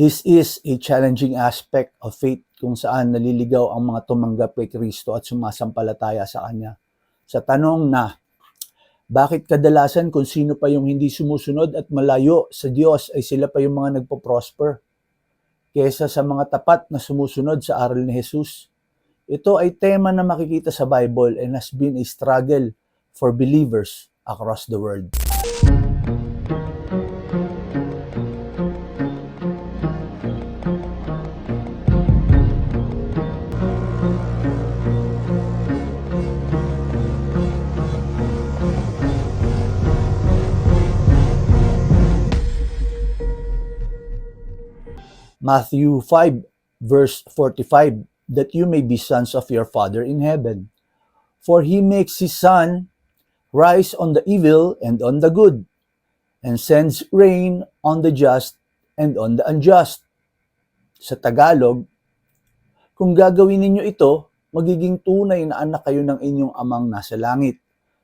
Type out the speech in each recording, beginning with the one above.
This is a challenging aspect of faith kung saan naliligaw ang mga tumanggap kay Kristo at sumasampalataya sa Kanya. Sa tanong na, bakit kadalasan kung sino pa yung hindi sumusunod at malayo sa Diyos ay sila pa yung mga nagpo-prosper kesa sa mga tapat na sumusunod sa aral ni Jesus? Ito ay tema na makikita sa Bible and has been a struggle for believers across the world. Matthew 5 verse 45 that you may be sons of your Father in heaven. For he makes his sun rise on the evil and on the good, and sends rain on the just and on the unjust. Sa Tagalog, kung gagawin ninyo ito, magiging tunay na anak kayo ng inyong amang nasa langit.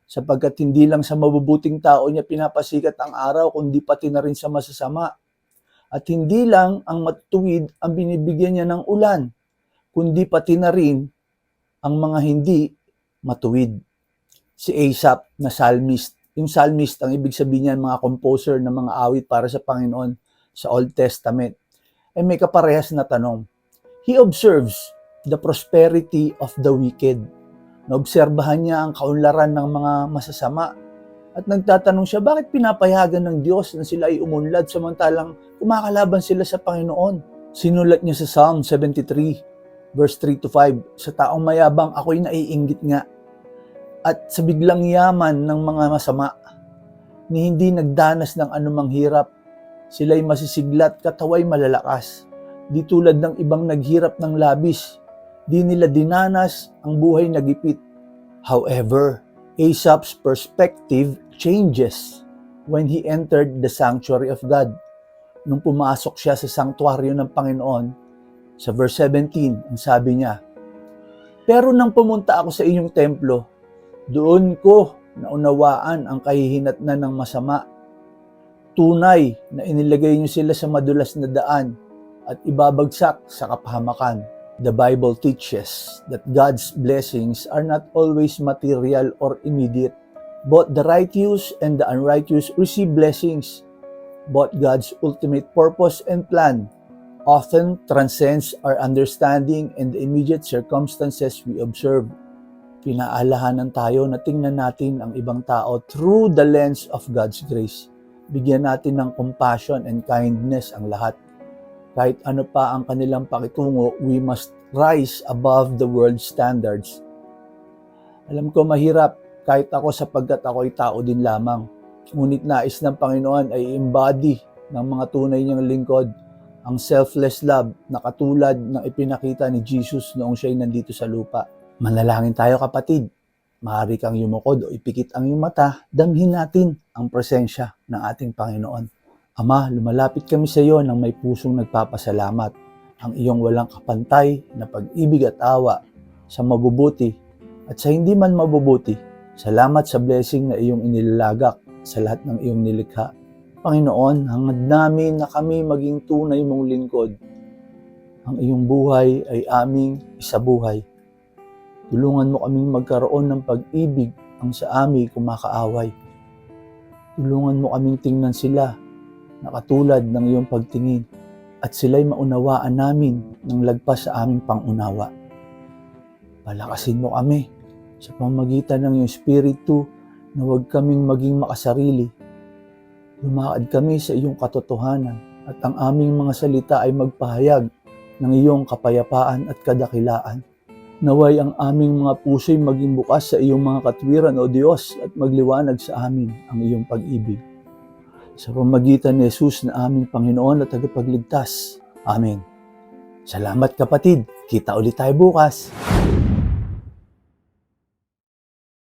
Sapagkat hindi lang sa mabubuting tao niya pinapasikat ang araw, kundi pati na rin sa masasama. At hindi lang ang matuwid ang binibigyan niya ng ulan, kundi pati na rin ang mga hindi matuwid. Si Asaph na psalmist, yung psalmist ang ibig sabihin niyan mga composer ng mga awit para sa Panginoon sa Old Testament, ay may kaparehas na tanong. He observes the prosperity of the wicked. Naobserbahan niya ang kaunlaran ng mga masasama at nagtatanong siya, bakit pinapayagan ng Diyos na sila ay umunlad samantalang kumakalaban sila sa Panginoon? Sinulat niya sa Psalm 73, verse 3 to 5, Sa taong mayabang ako'y naiinggit nga, at sa biglang yaman ng mga masama, ni hindi nagdanas ng anumang hirap, sila'y masisiglat kataway malalakas. Di tulad ng ibang naghirap ng labis, di nila dinanas ang buhay nagipit. However, Asaph's perspective changes when he entered the sanctuary of God. Nung pumasok siya sa sanctuaryo ng Panginoon, sa verse 17, ang sabi niya, Pero nang pumunta ako sa inyong templo, doon ko naunawaan ang kahihinatnan ng masama. Tunay na inilagay niyo sila sa madulas na daan at ibabagsak sa kapahamakan. The Bible teaches that God's blessings are not always material or immediate. Both the righteous and the unrighteous receive blessings. But God's ultimate purpose and plan often transcends our understanding and the immediate circumstances we observe. Pinaalahanan tayo na tingnan natin ang ibang tao through the lens of God's grace. Bigyan natin ng compassion and kindness ang lahat kahit ano pa ang kanilang pakitungo, we must rise above the world standards. Alam ko mahirap kahit ako sapagkat ako ay tao din lamang. Ngunit nais ng Panginoon ay embody ng mga tunay niyang lingkod ang selfless love na katulad ng ipinakita ni Jesus noong siya ay nandito sa lupa. Manalangin tayo kapatid. Maaari kang yumukod o ipikit ang iyong mata, damhin natin ang presensya ng ating Panginoon. Ama, lumalapit kami sa iyo ng may pusong nagpapasalamat. Ang iyong walang kapantay na pag-ibig at awa sa mabubuti at sa hindi man mabubuti. Salamat sa blessing na iyong inilalagak sa lahat ng iyong nilikha. Panginoon, hangad namin na kami maging tunay mong lingkod. Ang iyong buhay ay aming isabuhay. Tulungan mo kaming magkaroon ng pag-ibig ang sa amin kumakaaway. Tulungan mo kaming tingnan sila na katulad ng iyong pagtingin at sila'y maunawaan namin ng lagpas sa aming pangunawa. Palakasin mo kami sa pamagitan ng iyong Espiritu na huwag kaming maging makasarili. Lumakad kami sa iyong katotohanan at ang aming mga salita ay magpahayag ng iyong kapayapaan at kadakilaan. Naway ang aming mga puso'y maging bukas sa iyong mga katwiran o Diyos at magliwanag sa amin ang iyong pag-ibig sa pamagitan ni Jesus na aming Panginoon at tagapagligtas. Amen. Salamat kapatid. Kita ulit tayo bukas.